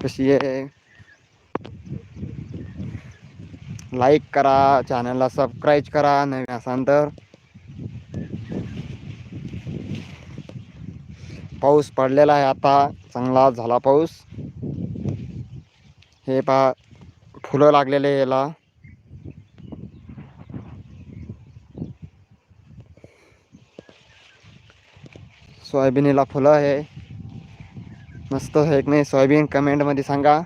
कशी आहे लाईक करा चॅनलला सबस्क्राईब करा नवीन असाल तर. पाऊस पडलेला आहे आता चांगला झाला पाऊस. हे पा फुलं लागलेले याला. सोयाबिनीला फुलं आहे. मस्त आहे की नाही सोयाबीन कमेंटमध्ये सांगा.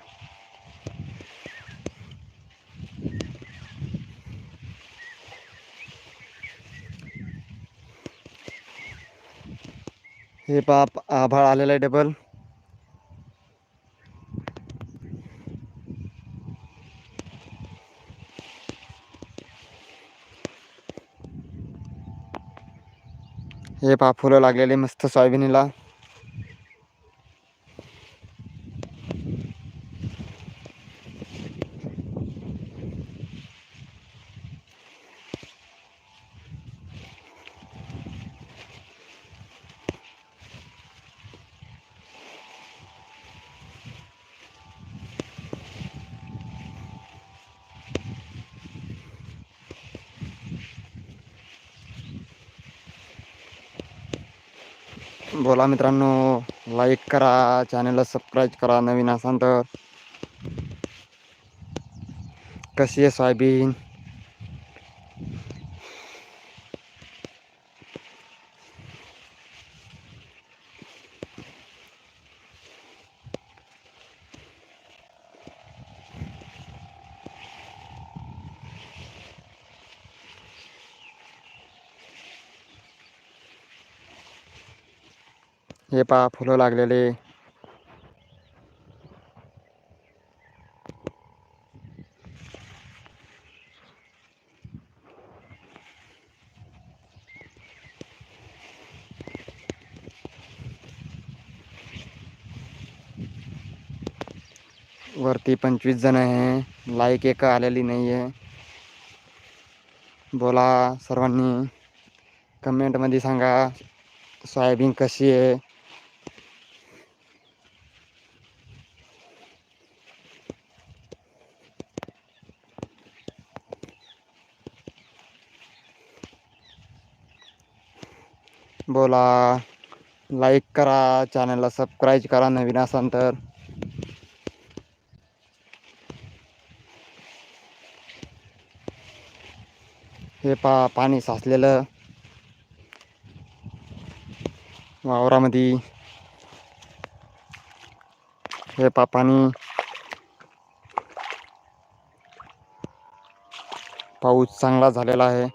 हे पाप आभाळ आलेलं आहे डबल हे पा फुलं लागलेले मस्त सोयाबीनला. बोला मित्रांनो लाईक करा चॅनलला सबस्क्राईब करा नवीन असाल तर. कशी आहे सोयाबीन? हे पहा फुलं लागलेले. वरती पंचवीस जण आहे लाईक एक आलेली नाही आहे बोला सर्वांनी कमेंटमध्ये सांगा, सोयाबीन कशी आहे? बोला. लाईक करा चॅनलला सबस्क्राईब करा नवीन असाल तर. हे पा पाणी साचलेलं. वावरामध्ये. हे पा पाणी. पाऊस चांगला झालेला आहे.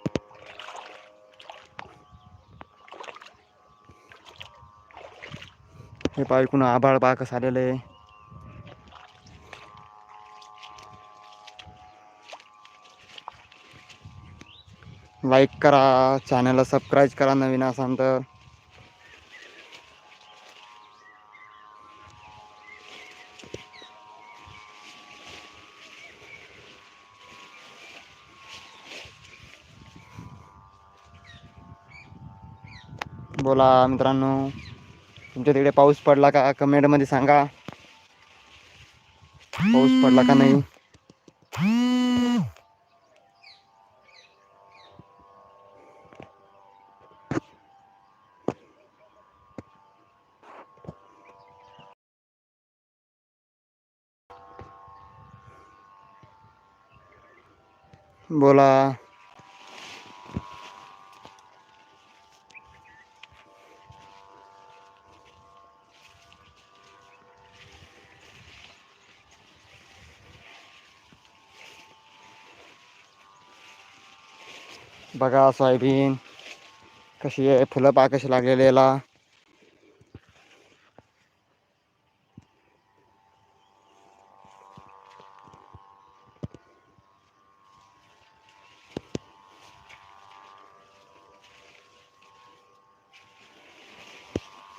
हे पा ऐकून आभाळ पा कसं आलेलं आहे. लाईक करा चॅनलला सबस्क्राईब करा नवीन असाल तर. बोला मित्रांनो. तुमच्या तिकडे पाऊस पडला का? कमेंटमध्ये सांगा. पाऊस पडला का नाही? बोला. बघा सोयाबीन कशी आहे? फुलं पा कशी लागलेली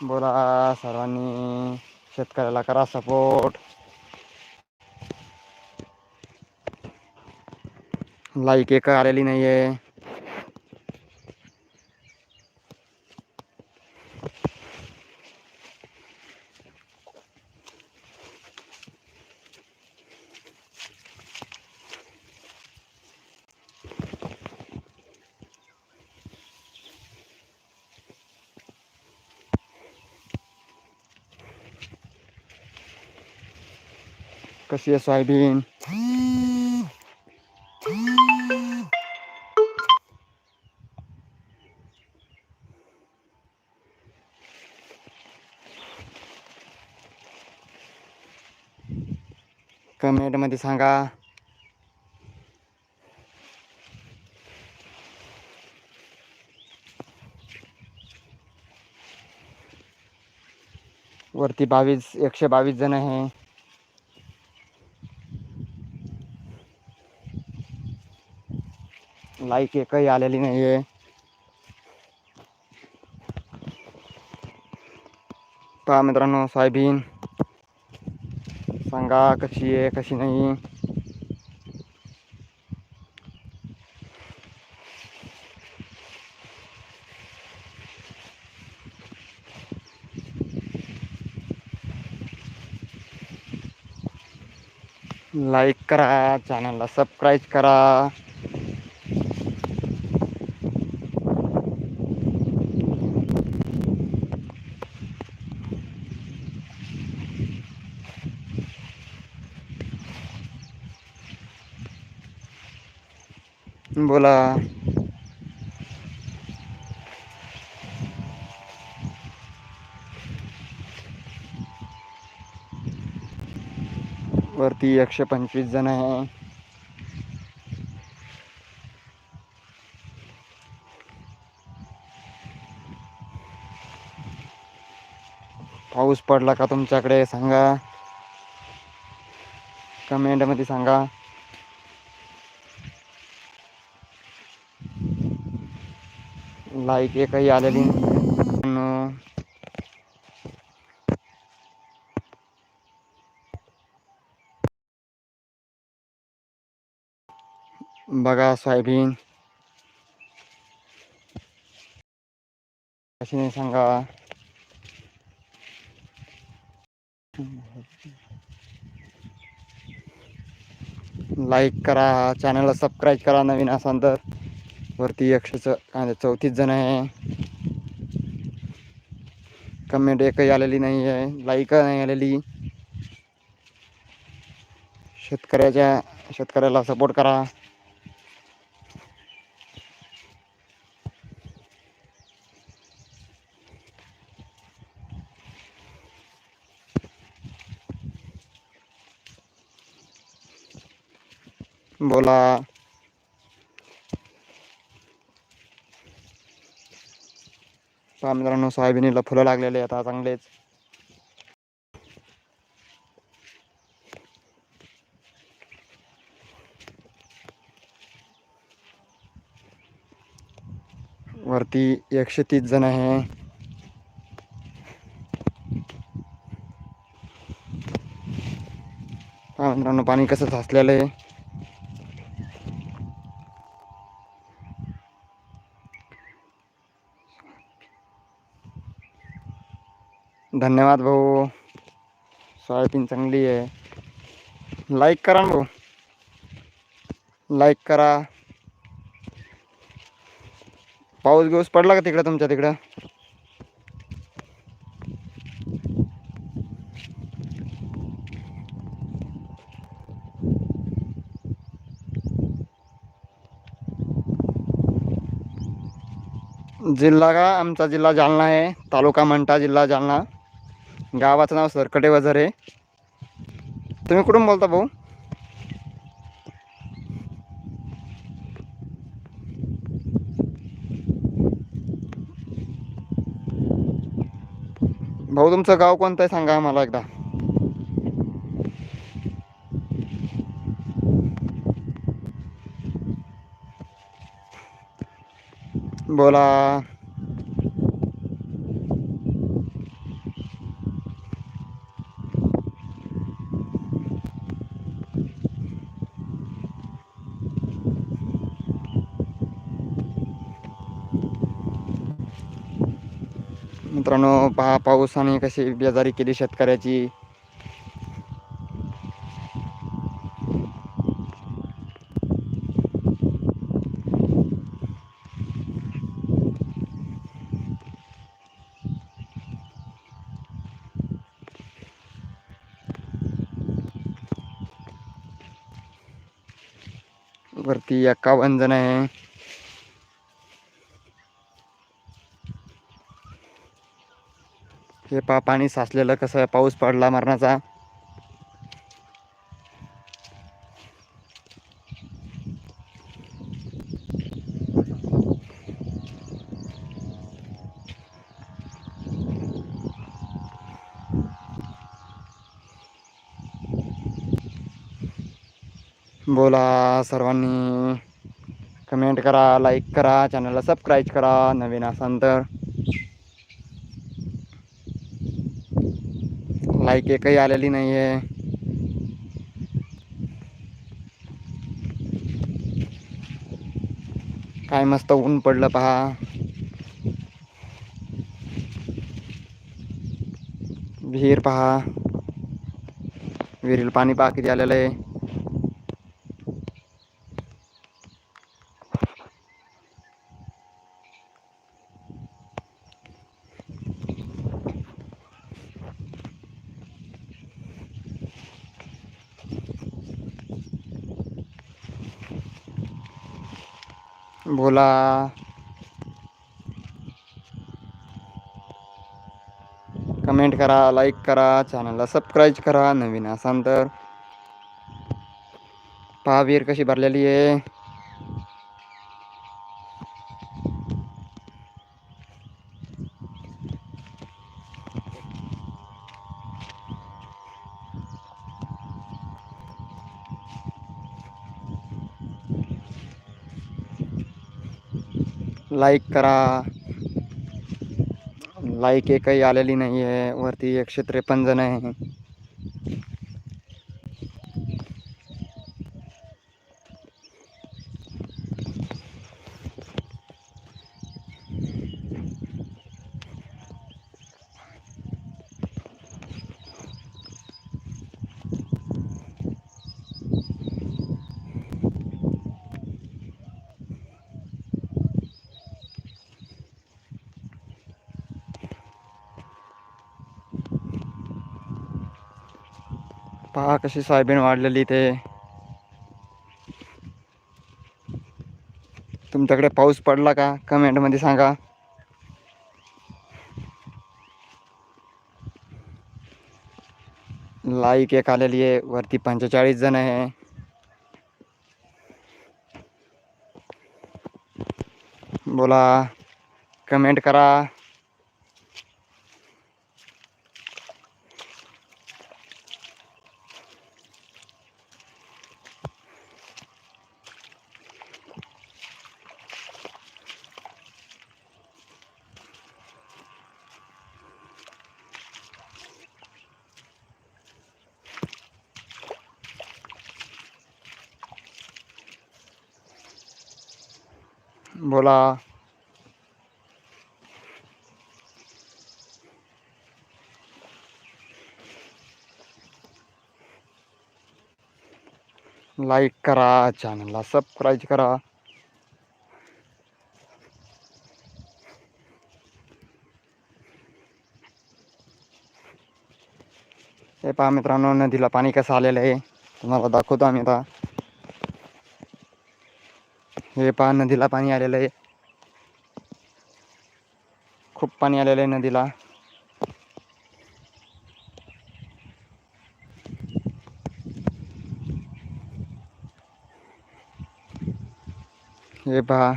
बोला सर्वांनी शेतकऱ्याला करा सपोर्ट. लाईक एक आलेली नाही आहे कशी आहे सोयाबीन कमेंटमध्ये सांगा. वरती बावीस एकशे बावीस जण आहे. लाईक एकही आलेली नाही आहे पहा मित्रांनो सोयाबीन. सांगा कशी आहे कशी नाही. लाईक करा चॅनलला सबस्क्राईब करा. बोला. वरती एकशे पंचवीस जण आहे. पाऊस पडला का तुमच्याकडे? सांगा. कमेंटमध्ये सांगा. लाईक एकही आलेली न- बघा सोयाबीन. कशी नाही सांगा. लाईक करा चॅनलला सबस्क्राईब करा नवीन असाल तर. वरती एकशे च चौतीस जण आहे. कमेंट एकही आलेली नाही आहे लाईक नाही आलेली. शेतकऱ्याच्या शेतकऱ्याला सपोर्ट करा. बोला. पहा मित्रांनो सोयाबीनला फुलं लागलेले आहेत आता चांगलेच. वरती एकशे तीस जण आहे. मित्रांनो पाणी कसं साचलेलं आहे. धन्यवाद भाऊ. सोयाबीन चांगली आहे. लाईक करा भाऊ. लाईक करा. पाऊस गिऊस पडला का तिकडं तुमच्या तिकडं? जिल्हा का? आमचा जिल्हा जालना आहे. तालुका मंठा जिल्हा जालना. गावाचं नाव सरकटे बाजार आहे. तुम्ही कुठून बोलता भाऊ? भाऊ तुमचं गाव कोणतं आहे? सांगा आम्हाला एकदा. बोला. मित्रांनो पहा पाऊस आणि कशी बेजारी केली शेतकऱ्याची. वरती एक्कावन्न जण आहे. हे पा पाणी साचलेलं कसं पाऊस पडला मरणाचा. बोला सर्वांनी. कमेंट करा लाईक करा चॅनलला सबस्क्राईब करा नवीन असाल तर. लाईक एकही आलेली नाही आहे काय मस्त ऊन पडलं पहा. विहीर पहा. विहिरील पाणी पहा किती आलेलं आहे बोला. कमेंट करा लाईक करा चॅनलला सबस्क्राईब करा नवीन असाल तर. पहा विहीर कशी भरलेली आहे? लाईक करा. लाईक एकही आलेली नाही आहे वरती एकशे त्रेपन्न जण आहे पहा कशी सोयाबीन वाढलेली ते. तुमच्याकडे पाऊस पडला का? कमेंटमध्ये सांगा. लाईक एक आलेली आहे. वरती पंचेचाळीस जण आहे. बोला. कमेंट करा. बोला लाईक करा चॅनलला सबस्क्राईब करा. हे पहा मित्रांनो नदीला पाणी कसं आलेलं आहे तुम्हाला दाखवतो आम्ही आता. हे पहा नदीला पाणी आलेलं आहे. खूप पाणी आलेलं आहे नदीला. हे पहा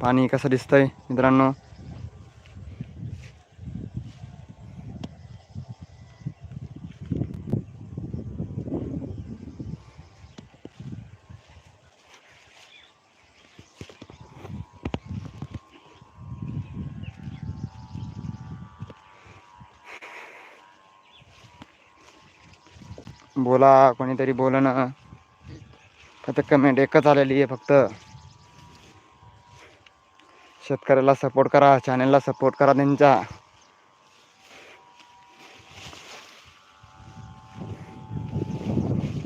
पाणी कसं दिसतंय मित्रांनो. बोला कोणीतरी बोला ना. कमेंट एकच आलेली आहे फक्त. शेतकऱ्याला सपोर्ट करा चॅनलला सपोर्ट करा त्यांच्या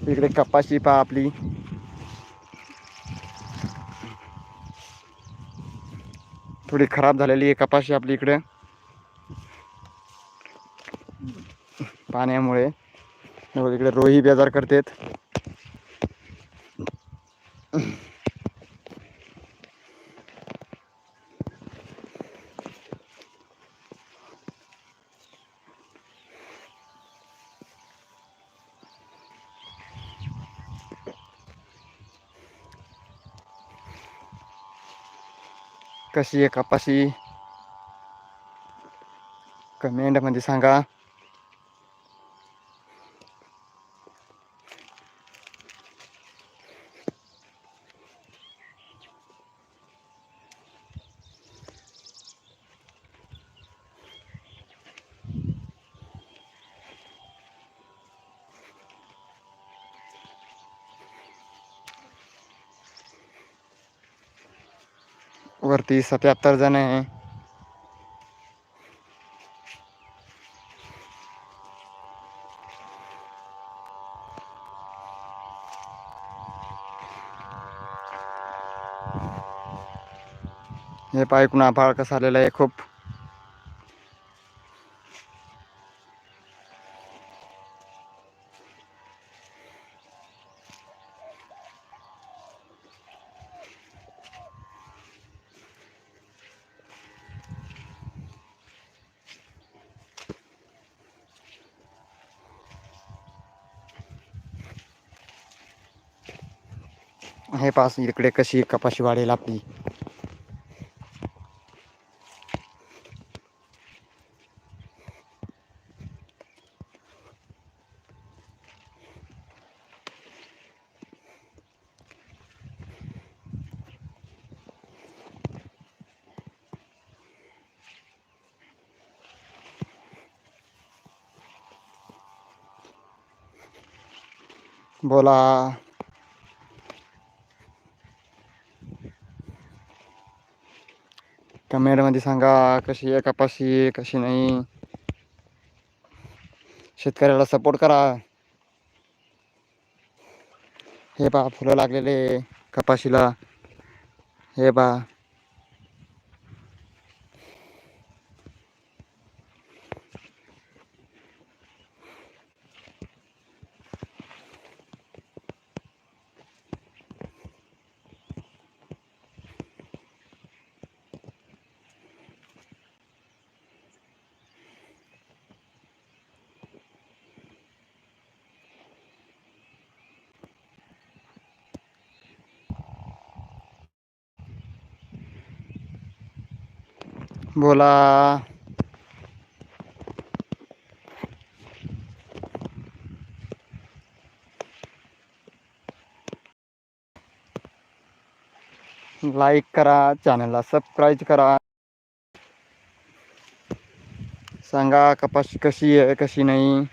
इकडे कपाशी पा आपली. थोडी खराब झालेली आहे कपाशी आपली इकडे. पाण्यामुळे. इकडे रोही बेजार करतेत. कशी आहे कपाशी? कमेंटमध्ये सांगा. वरती सत्याहत्तर जन है। हे पायकून आभाळ कसं आलेलं आहे पास इकडे कशी कपाशी वाढेल आपली बोला कमेंटमध्ये सांगा कशी आहे कपाशी कशी नाही. शेतकऱ्याला सपोर्ट करा. हे पहा फुलं लागलेले कपाशीला. हे पहा. बोला. लाईक करा चॅनलला सबस्क्राईब करा. सांगा कपाशी कशी आहे कशी नाही.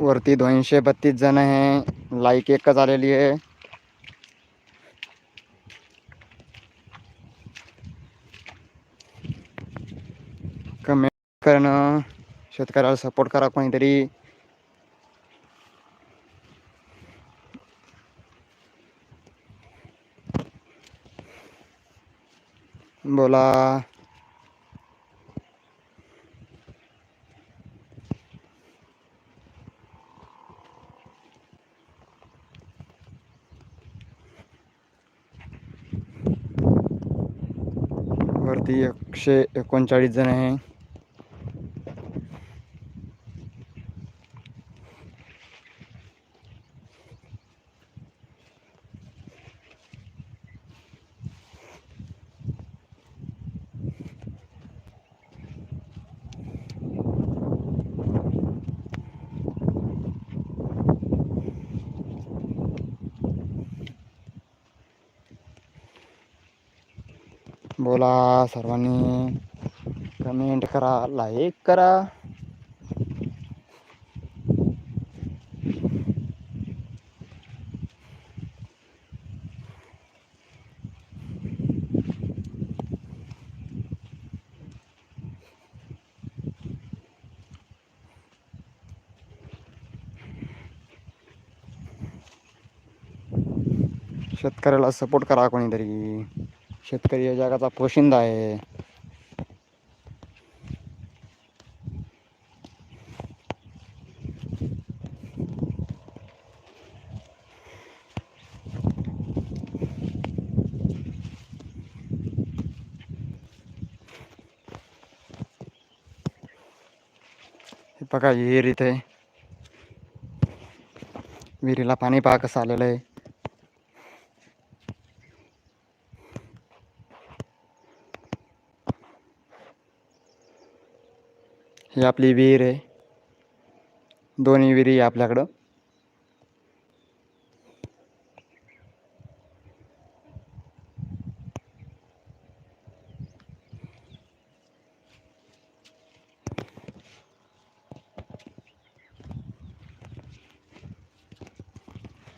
वरती दोनशे बत्तीस जण आहे लाईक एकच आलेली कमेंट करणं, शेतकऱ्याला सपोर्ट करा कोणीतरी. बोला. वरती एकशे एकोणचाळीस जण आहे. सर्वांनी कमेंट करा लाईक करा. शेतकऱ्याला सपोर्ट करा कोणीतरी. शेतकरी या जगाचा पोशिंदा आहे. हे बघा विहीर इथे. विहिरीला पाणी पहा कसं आलेलं आहे. ही आपली विहीर आहे. दोन्ही विहिरी आहे आपल्याकडं.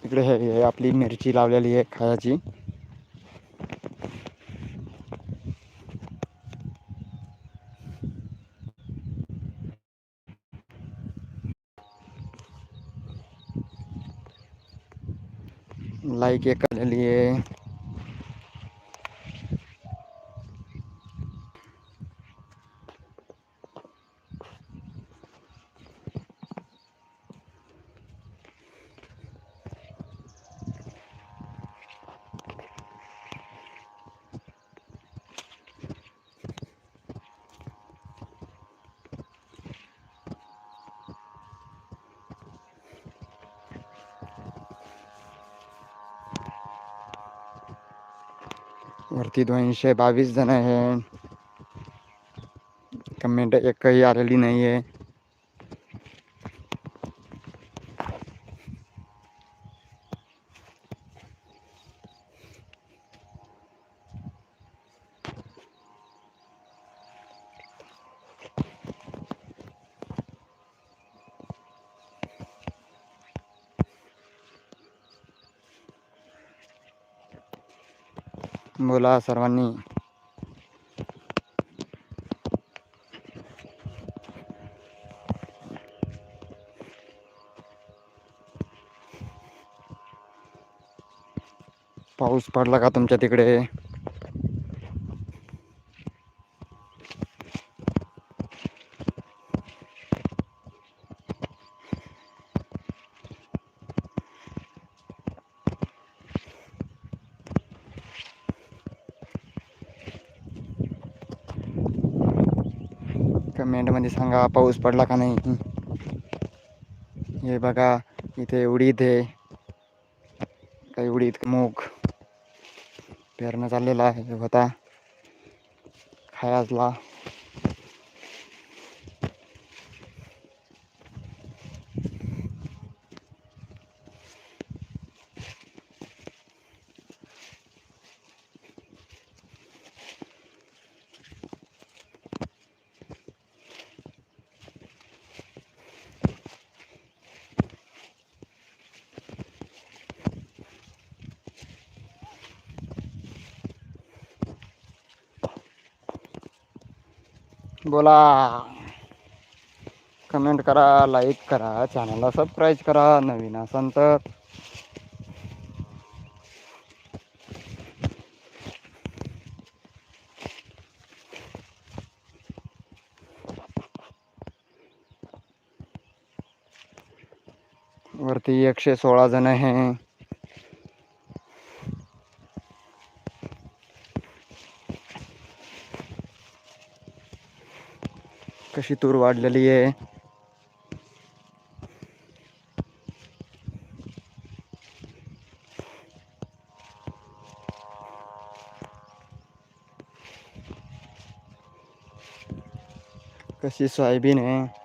इकडे हे हे आपली मिरची लावलेली आहे खायाची. लाईक एक आलेली आहे वरती दोनशे बावीस जण आहे कमेंट एकही आलेली नाही आहे बोला सर्वांनी. पाऊस पडला का तुमच्या तिकडे कमेंटमध्ये सांगा पाऊस पडला का नाही? हे बघा इथे उडीद आहे. काही उडीद मूग पेरणं चाललेला आहे होता. खायाजला. बोला. कमेंट करा लाईक करा चॅनलला सबस्क्राईब करा नवीन असाल तर. वरती एकशे सोळा जण आहे. कशी तूर वाढलेली आहे कशी सोयाबीन आहे